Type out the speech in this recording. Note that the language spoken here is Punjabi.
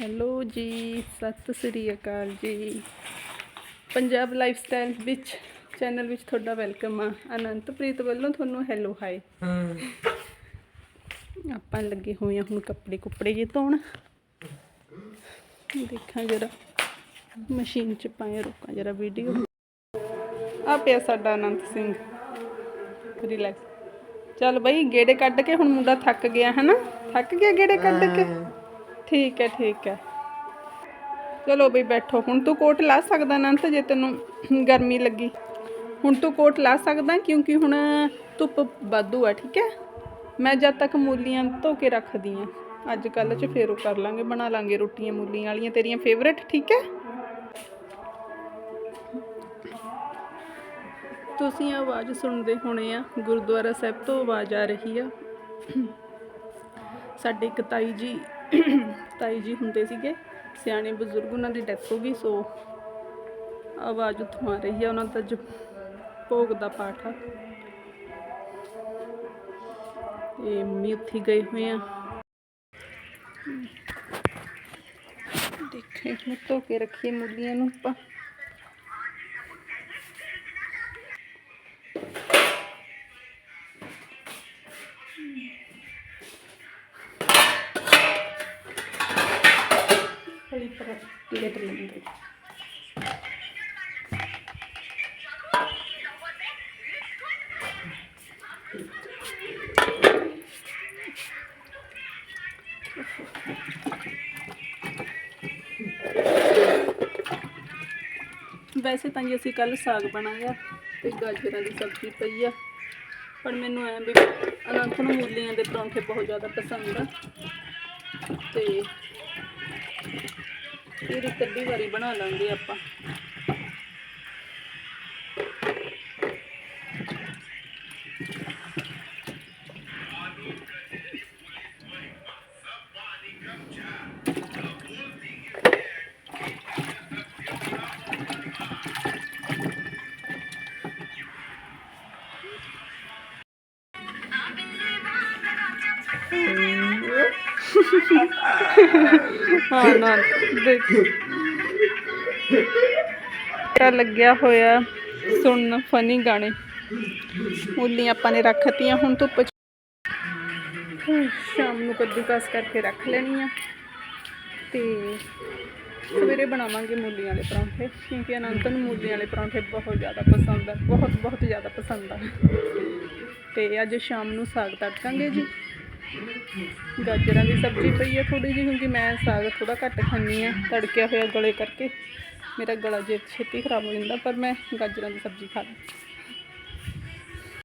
ਹੈਲੋ ਜੀ ਸਤਿ ਸ੍ਰੀ ਅਕਾਲ ਜੀ। ਪੰਜਾਬ ਲਾਈਫ ਸਟਾਈਲ ਵਿੱਚ ਚੈਨਲ ਵਿੱਚ ਤੁਹਾਡਾ ਵੈਲਕਮ ਆ। ਅਨੰਤਪ੍ਰੀਤ ਵੱਲੋਂ ਤੁਹਾਨੂੰ ਹੈਲੋ ਹਾਈ ਹਾਂ। ਆਪਾਂ ਲੱਗੇ ਹੋਏ ਆ ਹੁਣ ਕੱਪੜੇ ਕੁੱਪੜੇ ਜੇ ਧੋਣ। ਦੇਖਾਂ ਜਰਾ ਮਸ਼ੀਨ ਚ ਪਾਏ ਰੋਕਾਂ ਜਰਾ ਵੀਡੀਓ ਆ ਪਿਆ ਸਾਡਾ ਅਨੰਤ ਸਿੰਘ। ਰਿਲੈਕਸ ਚੱਲ ਬਈ ਗੇੜੇ ਕੱਢ ਕੇ ਹੁਣ ਮੁੰਡਾ ਥੱਕ ਗਿਆ ਹਨਾ? ਥੱਕ ਗਿਆ ਗੇੜੇ ਕੱਢ ਕੇ? ਠੀਕ ਹੈ ਠੀਕ ਹੈ। ਚਲੋ ਬਈ ਬੈਠੋ। ਹੁਣ ਤੂੰ ਕੋਟ ਲਾ ਸਕਦਾ ਅਨੰਤ, ਜੇ ਤੈਨੂੰ ਗਰਮੀ ਲੱਗੀ। ਹੁਣ ਤੂੰ ਕੋਟ ਲਾ ਸਕਦਾ, ਕਿਉਂਕਿ ਹੁਣ ਧੁੱਪ ਵਾਧੂ ਆ, ਠੀਕ ਹੈ। ਮੈਂ ਜਦ ਤੱਕ ਮੂਲੀਆਂ ਧੋ ਕੇ ਰੱਖਦੀ ਆ ਅੱਜ ਕੱਲ ਚ ਫੇਰ ਉਹ ਕਰ ਲਾਂਗੇ, ਬਣਾ ਲਾਂਗੇ ਰੋਟੀਆਂ ਮੂਲੀਆਂ ਵਾਲੀਆਂ, ਤੇਰੀਆਂ ਫੇਵਰੇਟ ਠੀਕ ਹੈ। ਤੁਸੀਂ ਆਵਾਜ਼ ਸੁਣਦੇ ਹੋਣੇ ਆ, ਗੁਰਦੁਆਰਾ ਸਾਹਿਬ ਤੋਂ ਆਵਾਜ਼ ਆ ਰਹੀ ਆ। ਸਾਡੇ ਇੱਕ ਤਾਈ ਜੀ ਤਾਈ ਜੀ ਹੁੰਦੇ ਸੀਗੇ, ਸਿਆਣੇ ਬਜ਼ੁਰਗ, ਉਹਨਾਂ ਦੀ ਡੈਥ ਹੋ ਗਈ, ਸੋ ਆਵਾਜ਼ ਉੱਥੋਂ ਆ ਰਹੀ ਆ ਉਹਨਾਂ ਦਾ ਜੋ ਭੋਗ ਦਾ ਪਾਠ ਆ। ਇਹ ਮੰਮੀ ਉੱਥੇ ਗਏ ਹੋਏ ਆ। ਦੇਖੇ ਹੁਣ ਧੋ ਕੇ ਰੱਖੀਏ ਮੁੱਲੀਆਂ ਨੂੰ ਆਪਾਂ। ਥੋੜੀ ਪਰ ਵੈਸੇ ਤਾਂ ਜੀ ਅਸੀਂ ਕੱਲ ਸਾਗ ਬਣਾਇਆ ਤੇ ਗਾਜਰਾਂ ਦੀ ਸਬਜ਼ੀ ਪਈ ਆ। ਪਰ ਮੈਨੂੰ ਐਂ ਵੀ ਅਨੰਤ ਨੂੰ ਮੂਲੀਆਂ ਦੇ ਪਰੌਂਠੇ ਬਹੁਤ ਜ਼ਿਆਦਾ ਪਸੰਦ ਆ। ਤੇ ਫਿਰ ਇੱਕ ਅੱਧੀ ਵਾਰੀ ਬਣਾ ਲਾਂਗੇ ਆਪਾਂ। ਹਾਂ, ਨਾ, ਦੇਖ। ਤਾਂ ਲੱਗਿਆ ਹੋਇਆ ਸੁਣਨ ਫਨੀ ਗਾਣੇ। ਮੂਲੀਆਂ ਆਪਾਂ ਨੇ ਰੱਖਤੀਆਂ ਹੁਣ ਧੁੱਪ ਸ਼ਾਮ ਨੂੰ ਕੱਦੂਕਸ ਕਰਕੇ ਰੱਖ ਲੈਣੀ ਆ ਤੇ ਸਵੇਰੇ ਬਣਾਵਾਂਗੇ ਮੂਲੀਆਂ ਵਾਲੇ ਪਰੌਂਠੇ, ਕਿਉਂਕਿ ਅਨੰਤ ਨੂੰ ਮੂਲੀਆਂ ਵਾਲੇ ਪਰੌਂਠੇ ਬਹੁਤ ਜ਼ਿਆਦਾ ਪਸੰਦ ਆ, ਬਹੁਤ ਬਹੁਤ ਜ਼ਿਆਦਾ ਪਸੰਦ ਆ। ਤੇ ਅੱਜ ਸ਼ਾਮ ਨੂੰ ਸਾਗ ਤੜਕਾਂਗੇ ਜੀ। ਗਾਜਰਾਂ ਦੀ ਸਬਜ਼ੀ ਪਈ ਹੈ ਥੋੜੀ ਜਿਹੀ, ਕਿਉਂਕਿ ਮੈਂ ਸਾਗ ਥੋੜਾ ਘੱਟ ਖਾਂਦੀ ਆ, ਤੜਕਿਆ ਹੋਇਆ ਗਲੇ ਕਰਕੇ। ਮੇਰਾ ਗਲਾ ਜੇ ਛੇਤੀ ਖਰਾਬ ਹੋ ਜਾਂਦਾ, ਪਰ ਮੈਂ ਗਾਜਰਾਂ ਦੀ ਸਬਜ਼ੀ ਖਾ ਲਈ